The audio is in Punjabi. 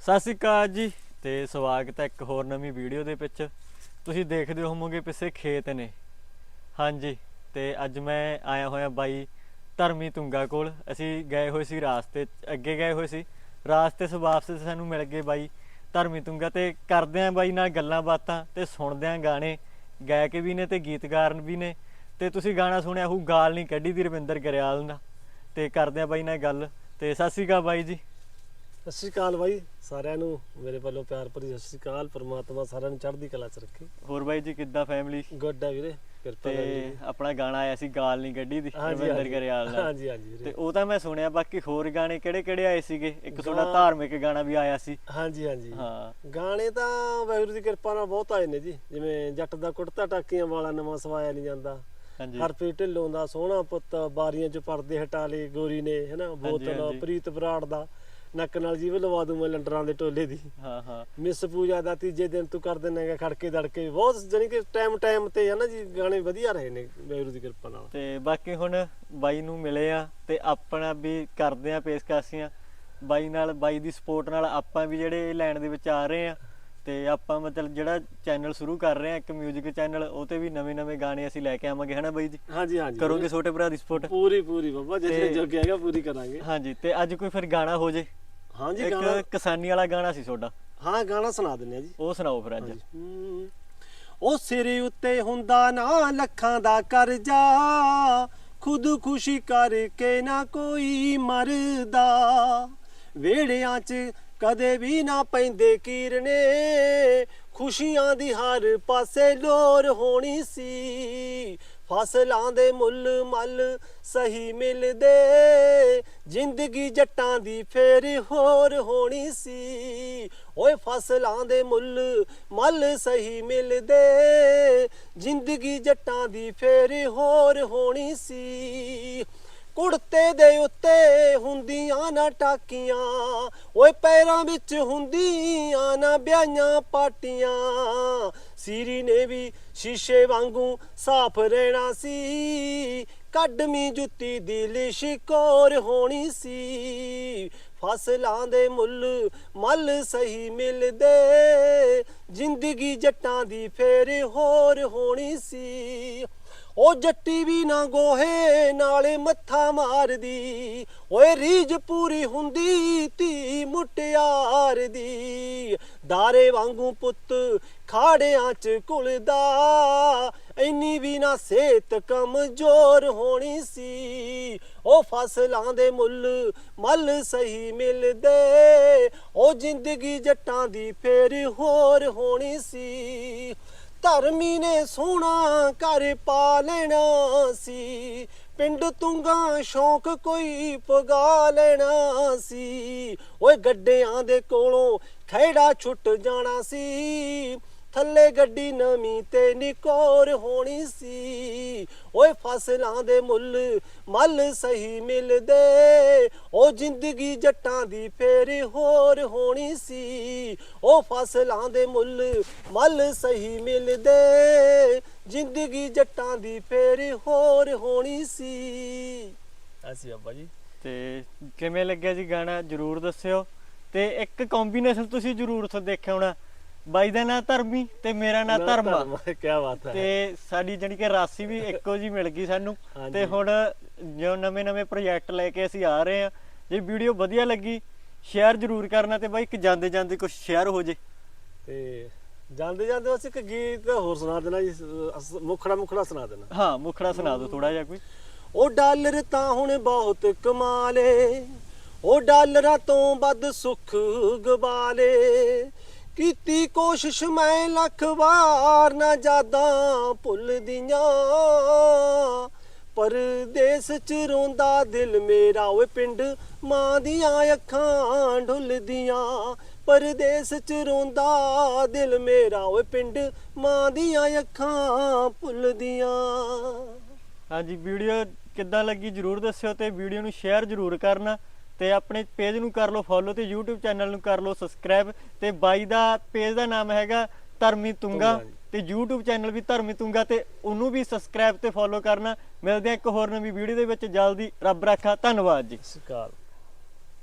ਸਤਿ ਸ਼੍ਰੀ ਅਕਾਲ ਜੀ ਤੇ ਸਵਾਗਤ ਹੈ ਇੱਕ ਹੋਰ ਨਵੀਂ ਵੀਡੀਓ ਦੇ ਵਿੱਚ। ਤੁਸੀਂ ਦੇਖਦੇ ਹੋਵੋਗੇ ਪਿੱਛੇ ਖੇਤ ਨੇ। ਹਾਂਜੀ, ਤੇ ਅੱਜ ਮੈਂ ਆਇਆ ਹੋਇਆ ਬਾਈ ਧਰਮੀ ਤੁੰਗਾ ਕੋਲ। ਅਸੀਂ ਗਏ ਹੋਏ ਸੀ ਰਾਸਤੇ 'ਚ- ਅੱਗੇ ਗਏ ਹੋਏ ਸੀ। ਰਾਸਤੇ ਤੋਂ ਵਾਪਸ ਸਾਨੂੰ ਮਿਲ ਗਏ ਬਾਈ ਧਰਮੀ ਤੁੰਗਾ ਤੇ ਕਰਦੇ ਆਂ ਬਾਈ ਨਾਲ ਗੱਲਾਂ ਬਾਤਾਂ ਤੇ ਸੁਣਦੇ ਆਂ ਗਾਣੇ। ਗਾਇਕ ਵੀ ਨੇ ਤੇ ਗੀਤਕਾਰ ਵੀ ਨੇ। ਤੇ ਤੁਸੀਂ ਗਾਣਾ ਸੁਣਿਆ ਹੋਊ ਗਾਲ ਨਹੀਂ ਕੱਢੀ ਦੀ ਰਵਿੰਦਰ ਗਰੇਵਾਲ ਦਾ ਤੇ ਕਰਦੇ ਆਂ ਬਾਈ ਨਾਲ ਗੱਲ। ਤੇ ਸਤਿ ਸ਼੍ਰੀ ਅਕਾਲ ਬਾਈ ਜੀ। ਸਤਿ ਸ਼੍ਰੀ ਅਕਾਲ ਬਾਈ ਸਾਰਿਆਂ ਨੂੰ ਮੇਰੇ ਵੱਲੋਂ ਪਿਆਰ ਭਰੀ ਸਤਿ ਸ਼੍ਰੀ ਅਕਾਲ ਪ੍ਰਮਾਤਮਾ ਸਾਰਿਆਂ ਨੂੰ ਚੜ੍ਹਦੀ ਕਲਾ ਚ ਰੱਖੇ। ਹੋਰ ਬਾਈ ਜੀ ਕਿੱਦਾਂ ਫੈਮਿਲੀ ਗੁੱਡ ਹੈ ਵੀਰੇ ਕਿਰਪਾ ਤੇ ਆਪਣਾ ਗਾਣਾ ਆਇਆ ਸੀ ਗਾਲ ਨਹੀਂ ਕੱਢੀ ਦੀ ਹਾਂਜੀ, ਰਵਿੰਦਰ ਹਾਂਜੀ। ਗਰੇਵਾਲ ਨਾਲ। ਹਾਂਜੀ ਹਾਂਜੀ ਤੇ ਵੀਰੇ ਉਹ ਤਾਂ ਮੈਂ ਸੁਣਿਆ ਬਾਕੀ ਹੋਰ ਗਾਣੇ ਕਿਹੜੇ ਕਿਹੜੇ ਆਏ ਸੀਗੇ? ਇੱਕ ਤੁਹਾਡਾ ਗਾ- ਧਾਰਮਿਕ ਗਾਣਾ ਵੀ ਆਇਆ ਸੀ। ਹਾਂਜੀ ਹਾਂਜੀ। ਹਾਂ। ਗਾਣੇ ਤਾਂ ਵਾਹਿਗੁਰੂ ਦੀ ਕਿਰਪਾ ਨਾਲ ਬਹੁਤ ਆਏ ਨੇ ਜੀ। ਜਿਵੇਂ ਜੱਟ ਦਾ ਕੁੜਤਾ ਟਾਕੀਆਂ ਵਾਲਾ ਨਵਾਂ ਸਵਾਇਆ ਨਹੀਂ ਜਾਂਦਾ। ਹਾਂਜੀ। ਹਰਪ੍ਰੀਤ ਢਿੱਲੋਂ ਦਾ ਸੋਹਣਾ ਪੁੱਤ ਬਾਰੀਆਂ ਚ ਪਰਦੇ ਹਟਾ ਲਏ ਗੋਰੀ ਨੇ ਹੈਨਾ? ਬੋਤਲ ਹਾਂਜੀ। ਪ੍ਰੀਤ ਬਰਾੜ ਦਾ। ਨੱਕ ਨਾਲ ਜੀਵ ਲਵਾ ਦੂੰ ਮੈਂ ਲੰਡਰਾਂ ਦੇ ਟੋਲੇ ਦੀ। ਹਾਂ ਹਾਂ। ਮਿਸ ਪੂਜਾ ਦਾ ਤੀਜੇ ਦਿਨ ਤੂੰ ਕਰ ਦਿੰਨੇਗਾ ਖੜਕੇ ਦੜਕੇ। ਬਹੁਤ ਜਾਣੀ ਕਿ ਟਾਈਮ ਟਾਈਮ ਤੇ ਹੈ ਨਾ ਜੀ ਗਾਣੇ ਵਧੀਆ ਰਹੇ ਨੇ ਵਾਹਿਗੁਰੂ ਦੀ ਕਿਰਪਾ ਨਾਲ। ਤੇ ਬਾਕੀ ਹੁਣ ਬਾਈ ਨੂੰ ਮਿਲੇ ਆ ਤੇ ਆਪਣਾ ਵੀ ਕਰਦੇ ਆ ਪੇਸ਼ਕਾਸੀਆਂ। ਬਾਈ ਨਾਲ ਬਾਈ ਦੀ ਸਪੋਰਟ ਨਾਲ ਆਪਾਂ ਵੀ ਜਿਹੜੇ ਲੈਣ ਦੇ ਵਿੱਚ ਆ ਰਹੇ ਆ। ਤੇ ਆਪਾਂ ਮਤਲਬ ਜਿਹੜਾ ਚੈਨਲ ਸ਼ੁਰੂ ਕਰ ਰਹੇ ਆ ਇੱਕ 뮤직 ਚੈਨਲ ਉਹ ਤੇ ਵੀ ਨਵੇਂ-ਨਵੇਂ ਗਾਣੇ ਅਸੀਂ ਲੈ ਕੇ ਆਵਾਂਗੇ ਹਨਾ ਬਾਈ ਜੀ? ਹਾਂਜੀ ਹਾਂਜੀ। ਕਰੋਗੇ ਛੋਟੇ ਭਰਾ ਦੀ ਸਪੋਰਟ ਪੂਰੀ ਪੂਰੀ ਬਾਬਾ ਜਿੱਥੇ ਜੋਗੇ ਹੈਗਾ ਪੂਰੀ ਕਰਾਂਗੇ। ਹਾਂਜੀ ਤੇ ਅੱਜ ਕੋਈ ਫਿਰ ਗਾਣਾ ਹੋ ਜੇ? ਹਾਂਜੀ ਇੱਕ ਕਿਸਾਨੀ ਵਾਲਾ ਗਾਣਾ ਸੀ ਤੁਹਾਡਾ। ਹਾਂ ਗਾਣਾ ਸੁਣਾ ਦਿੰਨੇ ਆ ਜੀ। ਉਹ ਸੁਣਾਓ ਫਿਰ ਅੱਜ। ਉਹ ਸਿਰ ਉੱਤੇ ਹੁੰਦਾ ਨਾ ਲੱਖਾਂ ਦਾ ਕਰਜ਼ਾ। ਖੁਦਕੁਸ਼ੀ ਕਰਕੇ ਨਾ ਕੋਈ ਮਰਦਾ। ਵੇੜਿਆਂ 'ਚ ਕਦੇ ਵੀ ਨਾ ਪੈਂਦੇ ਕੀਰਨੇ। ਖੁਸ਼ੀਆਂ ਦੀ ਹਰ ਪਾਸੇ ਲੋਰ ਹੋਣੀ ਸੀ। ਫਸਲਾਂ ਦੇ ਮੁੱਲ ਮੱਲ ਸਹੀ ਮਿਲਦੇ। ਜ਼ਿੰਦਗੀ ਜੱਟਾਂ ਦੀ ਫੇਰ ਹੋਰ ਹੋਣੀ ਸੀ। ਓਏ ਫਸਲਾਂ ਦੇ ਮੁੱਲ ਮੱਲ ਸਹੀ ਮਿਲਦੇ। ਜ਼ਿੰਦਗੀ ਜੱਟਾਂ ਦੀ ਫੇਰ ਹੋਰ ਹੋਣੀ ਸੀ। ਕੁੜਤੇ ਦੇ ਉੱਤੇ ਹੁੰਦੀਆਂ ਨਾ ਟਾਕੀਆਂ, ਓਏ ਪੈਰਾਂ ਵਿੱਚ ਹੁੰਦੀਆਂ ਨਾ ਵਿਆਹਾਂ ਪਾਟੀਆਂ। ਸੀਰੀ ਨੇ ਵੀ ਸ਼ੀਸ਼ੇ ਵਾਂਗੂ ਸਾਫ਼ ਰਹਿਣਾ ਸੀ, ਕੱਢਵੀਂ ਜੁੱਤੀ ਦੀ ਲਿਸ਼ਕੋਰ ਹੋਣੀ ਸੀ। ਫਸਲਾਂ ਦੇ ਮੁੱਲ ਮੱਲ ਸਹੀ ਮਿਲਦੇ, ਜ਼ਿੰਦਗੀ ਜੱਟਾਂ ਦੀ ਫੇਰ ਹੋਰ ਹੋਣੀ ਸੀ। ਉਹ ਜੱਟੀ ਵੀ ਨਾ ਗੋਹੇ, ਨਾਲੇ ਮੱਥਾ ਮਾਰਦੀ। ਓਏ ਰੀਝ ਪੂਰੀ ਹੁੰਦੀ, ਧੀ ਮੁਟਿਆਰ ਦੀ ਦਾਰੇ ਵਾਂਗੂ ਪੁੱਤ ਖਾੜਿਆਂ ਚ ਘੁਲਦਾ। ਇੰਨੀ ਵੀ ਨਾ ਸਿਹਤ ਕਮਜ਼ੋਰ ਹੋਣੀ ਸੀ। ਉਹ ਫਸਲਾਂ ਦੇ ਮੁੱਲ ਮੱਲ ਸਹੀ ਮਿਲਦੇ। ਉਹ ਜ਼ਿੰਦਗੀ ਜੱਟਾਂ ਦੀ ਫੇਰ ਹੋਰ ਹੋਣੀ ਸੀ। ਧਰਮੀ ਨੇ ਸੋਹਣਾ ਘਰ ਪਾ ਲੈਣਾ ਸੀ। ਪਿੰਡ ਤੁੰਗਾ ਸ਼ੌਂਕ ਕੋਈ ਪਗਾ ਲੈਣਾ ਸੀ। ਓਏ ਗੱਡਿਆਂ ਦੇ ਕੋਲੋਂ ਖੈੜਾ ਛੁੱਟ ਜਾਣਾ ਸੀ। ਥੱਲੇ ਗੱਡੀ ਨਵੀਂ ਤੇ ਨਿਕੋਰ ਹੋਣੀ ਸੀ। ਓਏ ਫਸਲਾਂ ਦੇ ਮੁੱਲ ਮੱਲ ਸਹੀ ਮਿਲਦੇ। ਉਹ ਜ਼ਿੰਦਗੀ ਜੱਟਾਂ ਦੀ ਫੇਰ ਹੋਰ ਹੋਣੀ ਸੀ। ਉਹ ਫਸਲਾਂ ਦੇ ਮੁੱਲ ਮੱਲ ਸਹੀ ਮਿਲਦੇ। ਜ਼ਿੰਦਗੀ ਜੱਟਾਂ ਦੀ ਫੇਰ ਹੋਰ ਹੋਣੀ ਸੀ। ਅਸੀਂ ਬਾਬਾ ਜੀ। ਤੇ ਕਿਵੇਂ ਲੱਗਿਆ ਜੀ ਗਾਣਾ? ਜਰੂਰ ਦੱਸਿਓ। ਤੇ ਇੱਕ ਕੰਬੀਨੇਸ਼ਨ ਤੁਸੀਂ ਜਰੂਰ ਉੱਥੇ ਦੇਖਿਆ ਹੋਣਾ। ਬਾਈ ਦਾ ਨਾਂ ਧਰਮੀ ਤੇ ਮੇਰਾ ਨਾਂ ਧਰਮਾ। ਕੀ ਬਾਤ ਹੈ। ਤੇ ਸਾਡੀ ਜਾਣੀ ਕਿ ਰਾਸੀ ਵੀ ਇੱਕੋ ਜੀ ਮਿਲ ਗਈ ਸਾਨੂੰ। ਤੇ ਹੁਣ ਜੋ ਨਵੇਂ ਨਵੇਂ ਪ੍ਰੋਜੈਕਟ ਲੈ ਕੇ ਅਸੀਂ ਆ ਰਹੇ ਆ ਜੇ ਵੀਡੀਓ ਵਧੀਆ ਲੱਗੀ ਸ਼ੇਅਰ ਜਰੂਰ ਕਰਨਾ ਤੇ ਬਾਈ ਇੱਕ ਜਾਂਦੇ ਜਾਂਦੇ ਕੁਝ ਸ਼ੇਅਰ ਹੋ ਜੇ। ਤੇ ਜਾਂਦੇ ਜਾਂਦੇ ਅਸੀਂ ਇੱਕ ਗੀਤ ਹੋਰ ਸੁਣਾ ਦੇਣਾ ਜੀ ਮੁਖੜਾ ਮੁਖੜਾ ਸੁਣਾ ਦੇਣਾ। ਹਾਂ ਮੁਖੜਾ ਸੁਣਾ ਦਿਓ ਥੋੜਾ ਜਿਹਾ ਕੋਈ। ਉਹ ਡਾਲਰ ਤਾਂ ਹੁਣ ਬਹੁਤ ਕਮਾਲੇ ਉਹ ਡਾਲਰਾਂ ਤੋਂ ਵੱਧ ਸੁੱਖ ਗਵਾਲੇ। ਕੀਤੀ ਕੋਸ਼ਿਸ਼ ਮੈਂ ਲੱਖ ਵਾਰ ਨਾ ਜਾਦਾਂ ਭੁੱਲਦੀਆਂ ਪਰਦੇਸ ਚ ਰੋਂਦਾ ਦਿਲ ਮੇਰਾ ਓਏ ਪਿੰਡ, ਮਾਂ ਦੀਆਂ ਅੱਖਾਂ ਢੁੱਲਦੀਆਂ। ਪਰਦੇਸ ਚ ਰੋਂਦਾ ਦਿਲ ਮੇਰਾ ਓਏ ਪਿੰਡ, ਮਾਂ ਦੀਆਂ ਅੱਖਾਂ ਭੁੱਲਦੀਆਂ। ਹਾਂਜੀ, ਵੀਡੀਓ ਕਿੱਦਾਂ ਲੱਗੀ ਜਰੂਰ ਦੱਸਿਓ ਤੇ ਵੀਡੀਓ ਨੂੰ ਸ਼ੇਅਰ ਜਰੂਰ ਕਰਨਾ। ਤੇ ਆਪਣੇ ਪੇਜ ਨੂੰ ਕਰ ਲਓ ਫੋਲੋ ਤੇ YouTube ਚੈਨਲ ਨੂੰ ਕਰ ਲਓ ਸਬਸਕ੍ਰਾਈਬ ਤੇ ਬਾਈ ਦਾ ਪੇਜ ਦਾ ਨਾਮ ਹੈਗਾ ਧਰਮੀ ਤੁੰਗਾ। ਤੇ YouTube ਚੈਨਲ ਵੀ ਧਰਮੀ ਤੁੰਗਾ ਤੇ ਉਹਨੂੰ ਵੀ ਸਬਸਕ੍ਰਾਈਬ ਤੇ ਫੋਲੋ ਕਰਨਾ। ਮਿਲਦੇ ਆ ਇੱਕ ਹੋਰ ਨਵੀਂ ਵੀਡੀਓ ਦੇ ਵਿੱਚ। ਜਲਦੀ ਰੱਬ ਰਾਖਾ। ਧੰਨਵਾਦ ਜੀ। ਸਤਿ ਸ਼੍ਰੀ ਅਕਾਲ।